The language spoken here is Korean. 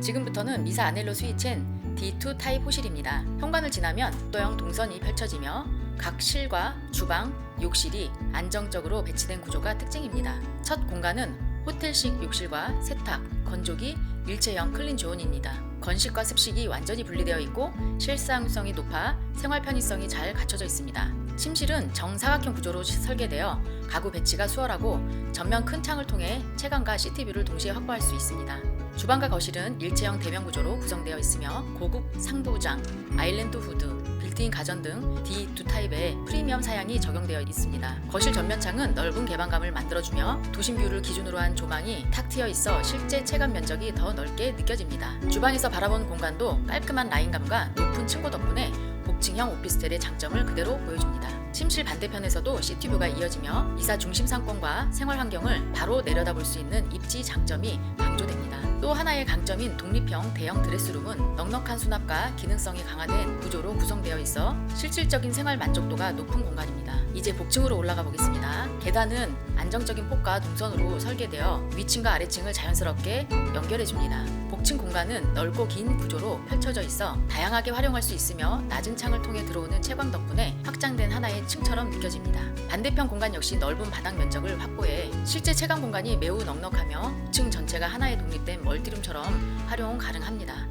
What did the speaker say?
지금부터는 미사 아넬로 스위치엔 D2 타입 호실입니다. 현관을 지나면 또형 동선이 펼쳐지며 각 실과 주방, 욕실이 안정적으로 배치된 구조가 특징입니다. 첫 공간은 호텔식 욕실과 세탁, 건조기, 일체형 클린 조언입니다. 건식과 습식이 완전히 분리되어 있고 실사용성이 높아 생활 편의성이 잘 갖춰져 있습니다. 침실은 정사각형 구조로 설계되어 가구 배치가 수월하고 전면 큰 창을 통해 채광과 CCTV를 동시에 확보할 수 있습니다. 주방과 거실은 일체형 대면 구조로 구성되어 있으며 고급 상부장, 아일랜드 후드, 빌트인 가전 등 D2 타입의 프리미엄 사양이 적용되어 있습니다. 거실 전면창은 넓은 개방감을 만들어주며 도심 뷰를 기준으로 한 조망이 탁 트여 있어 실제 체감 면적이 더 넓게 느껴집니다. 주방에서 바라본 공간도 깔끔한 라인감과 높은 층고 덕분에 복층형 오피스텔의 장점을 그대로 보여줍니다. 침실 반대편에서도 시티뷰가 이어지며 이사 중심 상권과 생활 환경을 바로 내려다볼 수 있는 입지 장점이 강조됩니다. 또 하나의 강점인 독립형 대형 드레스룸은 넉넉한 수납과 기능성이 강화된 구조로 구성되어 있어 실질적인 생활 만족도가 높은 공간입니다. 이제 복층으로 올라가 보겠습니다. 계단은 안정적인 폭과 동선으로 설계되어 위층과 아래층을 자연스럽게 연결해 줍니다. 복층 공간은 넓고 긴 구조로 펼쳐져 있어 다양하게 활용할 수 있으며 낮은 창을 통해 들어오는 채광 덕분에 확장된 하나의 층처럼 느껴집니다. 반대편 공간 역시 넓은 바닥 면적을 확보해 실제 채광 공간이 매우 넉넉하며 층 전체가 하나의 독립된 멀티룸처럼 활용 가능합니다.